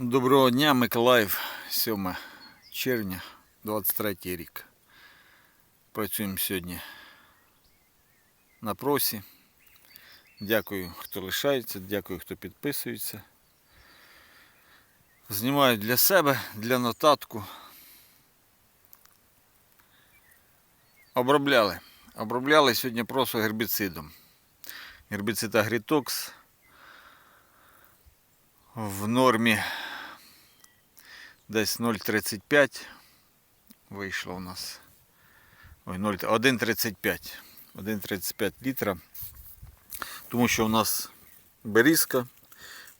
Доброго дня, Миколаїв, 7 червня, 23 рік. Працюємо сьогодні на просі. Дякую, хто лишається, дякую, хто підписується. Знімаю для себе, для нотатку. Обробляли. Обробляли сьогодні просто гербіцидом. Гербіцид Агрітокс в нормі десь 0,35 вийшло у нас. Ой, 1,35. 1,35 літра. Тому що у нас берізка.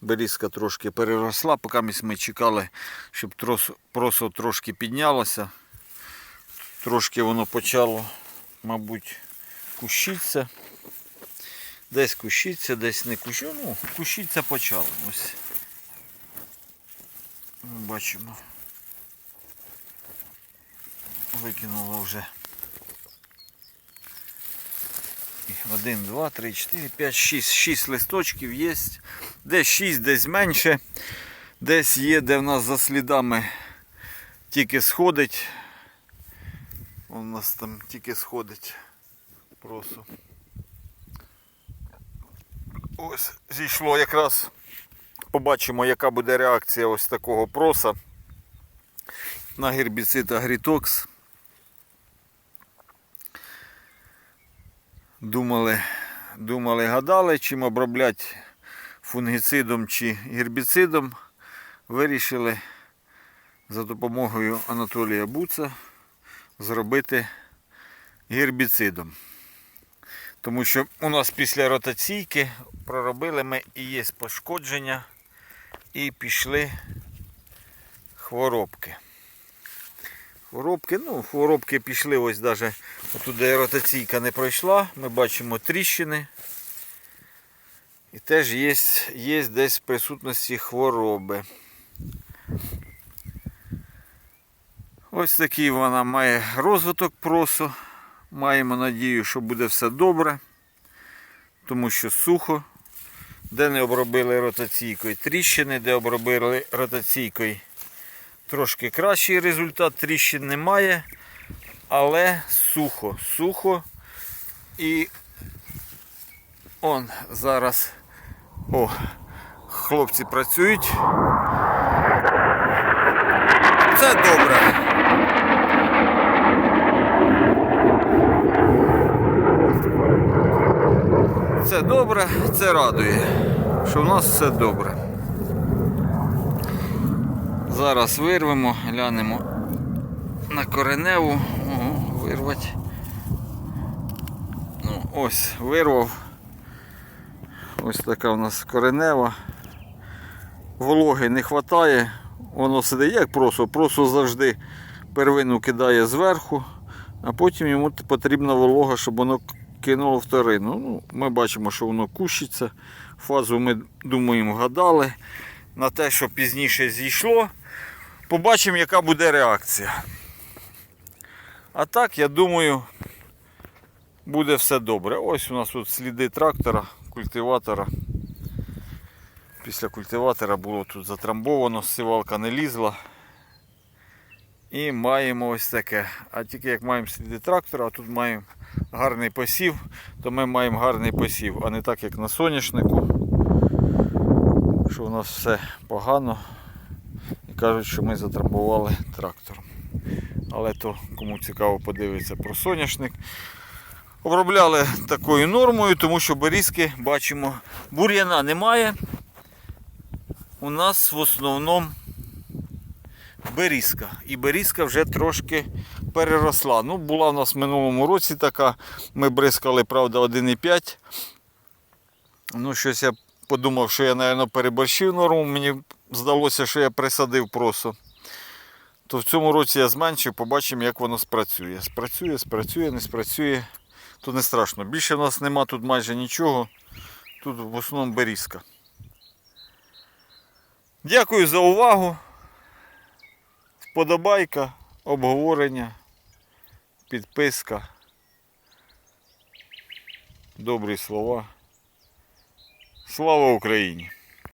Берізка трошки переросла, поки ми чекали, щоб трос, просо трошки піднялося. Трошки воно почало, мабуть, кущитися. Десь кущиться, десь не кущиться. Ну, кущиться почало. Ось. Бачимо. Викинуло вже. Один, два, три, чотири, п'ять, шість. Шість листочків є. Десь шість, десь менше. Десь є, де в нас за слідами тільки сходить. У нас там тільки сходить просто. Ось зійшло якраз. Побачимо, яка буде реакція ось такого проса на гербіцид Агрітокс. Думали, думали, гадали, чим обробляти фунгіцидом чи гербіцидом. Вирішили за допомогою Анатолія Буца зробити гербіцидом. Тому що у нас після ротаційки проробили ми і є пошкодження, і пішли хворобки. Хворобки, ну, хворобки пішли ось навіть отут, де ротаційка не пройшла, ми бачимо тріщини. І теж є, є десь присутності хвороби. Ось такий вона має розвиток просу. Маємо надію, що буде все добре, тому що сухо, де не обробили ротаційкою тріщини, де обробили ротаційкою трошки кращий результат, тріщин немає, але сухо, сухо. І он зараз о, хлопці працюють. Це добре. Це добре, це радує, що в нас все добре. Зараз вирвемо, глянемо на кореневу, вирвати. Ну, ось, вирвав. Ось така у нас коренева. Вологи не вистачає, воно сидить як просо, просо завжди первину кидає зверху, а потім йому потрібна волога, щоб воно кинуло вторину. Ну, Ми бачимо, що воно кущиться. Фазу ми думаємо гадали. На те, що пізніше зійшло. Побачимо, яка буде реакція. А так, я думаю, буде все добре. Ось у нас тут сліди трактора, культиватора. Після культиватора було тут затрамбовано, сивалка не лізла. І маємо ось таке. А тільки як маємо сліди трактора, а тут маємо гарний посів, то ми маємо гарний посів, а не так як на соняшнику, що у нас все погано і кажуть, що ми затрамбували трактором. Але то кому цікаво подивитися про соняшник. Обробляли такою нормою, тому що берізки бачимо, бур'яна немає. У нас в основному берізка. І берізка вже трошки переросла. Ну, була в нас в минулому році така. Ми бризкали, правда, 1,5. Ну, щось я подумав, що я, мабуть, переборщив норму. Мені здалося, що я присадив просто. То в цьому році я зменшив, побачимо, як воно спрацює. Спрацює, спрацює, не спрацює. То не страшно. Більше в нас нема тут майже нічого. Тут в основному берізка. Дякую за увагу. Вподобайка, обговорення, підписка, добрі слова. Слава Україні!